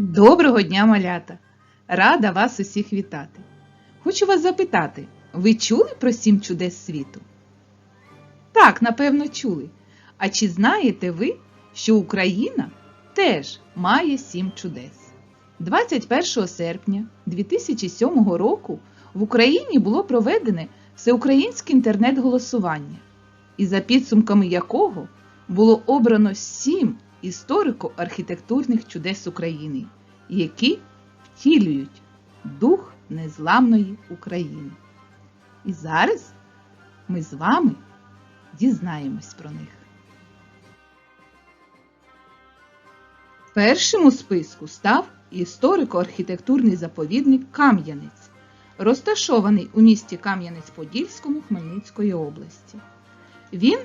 Доброго дня, малята! Рада вас усіх вітати. Хочу вас запитати, ви чули про сім чудес світу? Так, напевно, чули. А чи знаєте ви, що Україна теж має сім чудес? 21 серпня 2007 року в Україні було проведене всеукраїнське інтернет-голосування, і за підсумками якого було обрано сім історико-архітектурних чудес України, які втілюють дух незламної України. І зараз ми з вами дізнаємось про них. Першим у списку став історико-архітектурний заповідник Кам'янець, розташований у місті Кам'янець-Подільському Хмельницької області. Він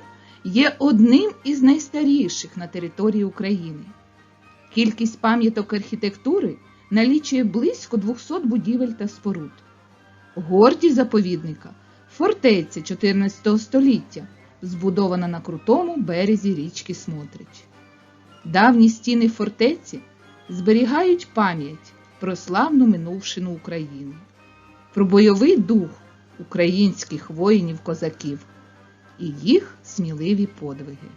є одним із найстаріших на території України. Кількість пам'яток архітектури налічує близько 200 будівель та споруд. Гордість заповідника фортеця 14 століття, збудована на крутому березі річки Смотрич. Давні стіни фортеці зберігають пам'ять про славну минувшину України, про бойовий дух українських воїнів-козаків і їх сміливі подвиги.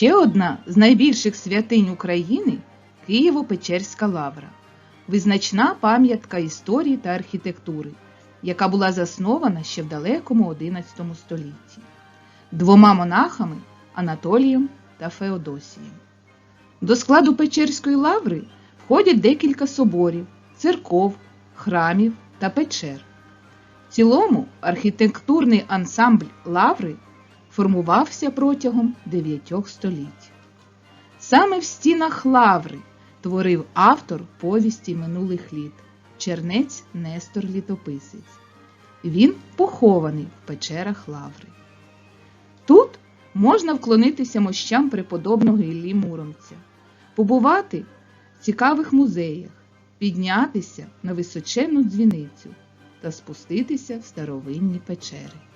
Ще одна з найбільших святинь України Києво-Печерська лавра, визначна пам'ятка історії та архітектури, яка була заснована ще в далекому XI столітті двома монахами Анатолієм та Феодосієм. До складу Печерської лаври входять декілька соборів, церков, храмів та печер. В цілому архітектурний ансамбль лаври формувався протягом дев'ятьох століть. Саме в стінах лаври творив автор повісті минулих літ Чернець Нестор Літописець. Він похований в печерах лаври. Тут можна вклонитися мощам преподобного Іллі Муромця, побувати в цікавих музеях, піднятися на височенну дзвіницю та спуститися в старовинні печери.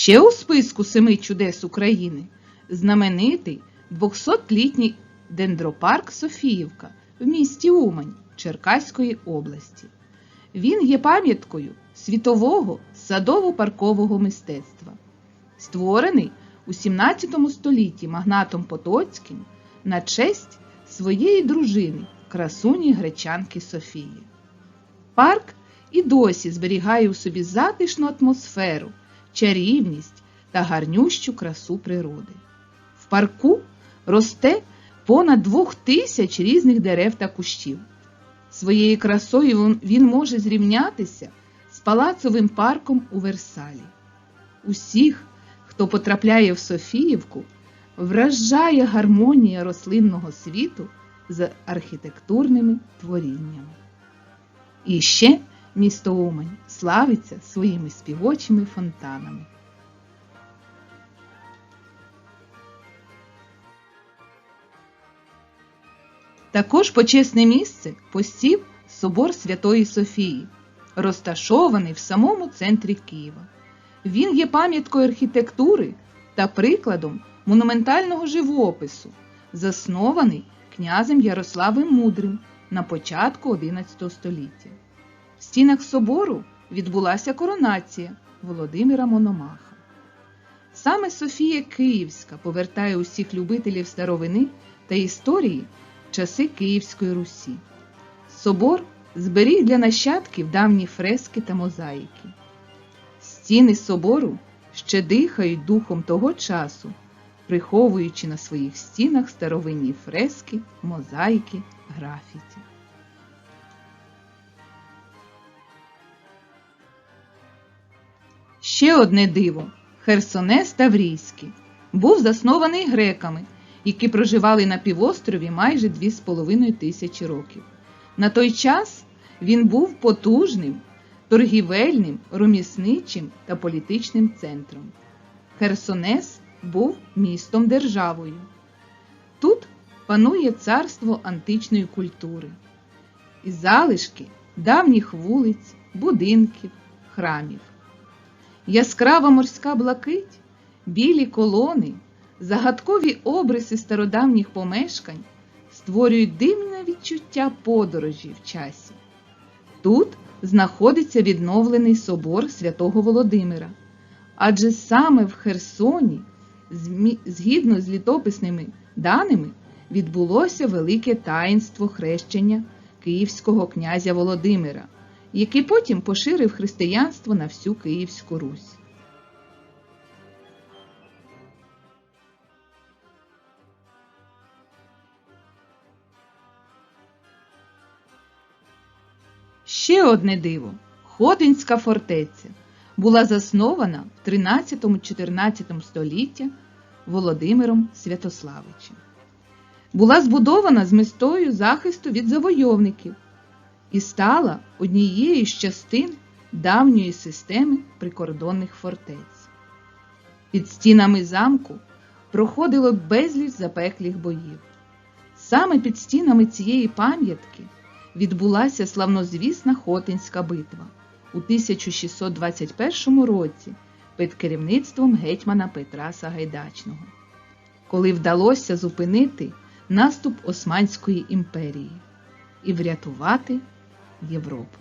Ще у списку семи чудес України знаменитий 200-літній дендропарк Софіївка в місті Умань Черкаської області. Він є пам'яткою світового садово-паркового мистецтва, створений у 17 столітті магнатом Потоцьким на честь своєї дружини, красуні гречанки Софії. Парк і досі зберігає у собі затишну атмосферу, чарівність та гарнющу красу природи. В парку росте понад двох тисяч різних дерев та кущів. Своєю красою він може зрівнятися з палацовим парком у Версалі. Усіх, хто потрапляє в Софіївку, вражає гармонія рослинного світу з архітектурними творіннями. І ще місто Умань славиться своїми співочими фонтанами. Також почесне місце посів собор Святої Софії, розташований в самому центрі Києва. Він є пам'яткою архітектури та прикладом монументального живопису, заснований князем Ярославом Мудрим на початку XI століття. В стінах собору відбулася коронація Володимира Мономаха. Саме Софія Київська повертає усіх любителів старовини та історії часи Київської Русі. Собор зберіг для нащадків давні фрески та мозаїки. Стіни собору ще дихають духом того часу, приховуючи на своїх стінах старовинні фрески, мозаїки, графіті. Ще одне диво Херсонес Таврійський був заснований греками, які проживали на півострові майже 2,5 тисячі років. На той час він був потужним, торгівельним, ромісничим та політичним центром. Херсонес був містом державою. Тут панує царство античної культури. І залишки давніх вулиць, будинків, храмів. Яскрава морська блакить, білі колони, загадкові обриси стародавніх помешкань створюють дивне відчуття подорожі в часі. Тут знаходиться відновлений собор святого Володимира, адже саме в Херсоні, згідно з літописними даними, відбулося велике таїнство хрещення київського князя Володимира, який потім поширив християнство на всю Київську Русь. Ще одне диво Хотинська фортеця була заснована в 13-14 століття Володимиром Святославичем. Була збудована з метою захисту від завойовників і стала однією з частин давньої системи прикордонних фортець. Під стінами замку проходило безліч запеклих боїв. Саме під стінами цієї пам'ятки відбулася славнозвісна Хотинська битва у 1621 році під керівництвом гетьмана Петра Сагайдачного, коли вдалося зупинити наступ Османської імперії і врятувати Європу.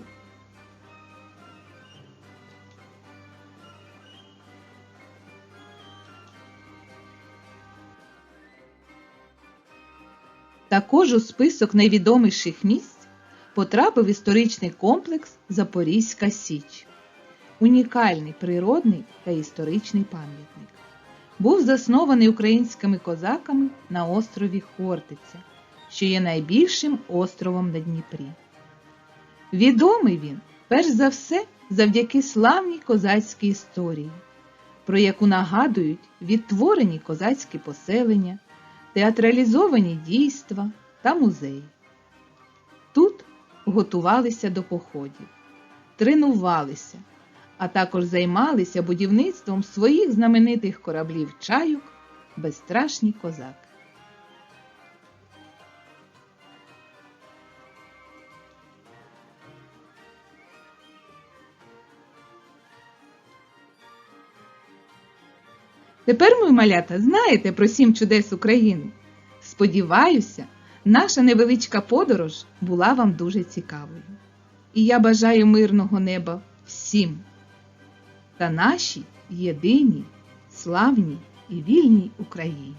Також у список найвідоміших місць потрапив історичний комплекс Запорізька Січ. Унікальний природний та історичний пам'ятник. Був заснований українськими козаками на острові Хортиця, що є найбільшим островом на Дніпрі. Відомий він, перш за все, завдяки славній козацькій історії, про яку нагадують відтворені козацькі поселення, театралізовані дійства та музеї. Тут готувалися до походів, тренувалися, а також займалися будівництвом своїх знаменитих кораблів чайок безстрашні козаки. Тепер, мої малята, знаєте про сім чудес України. Сподіваюся, наша невеличка подорож була вам дуже цікавою. І я бажаю мирного неба всім та нашій єдиній, славній і вільній Україні.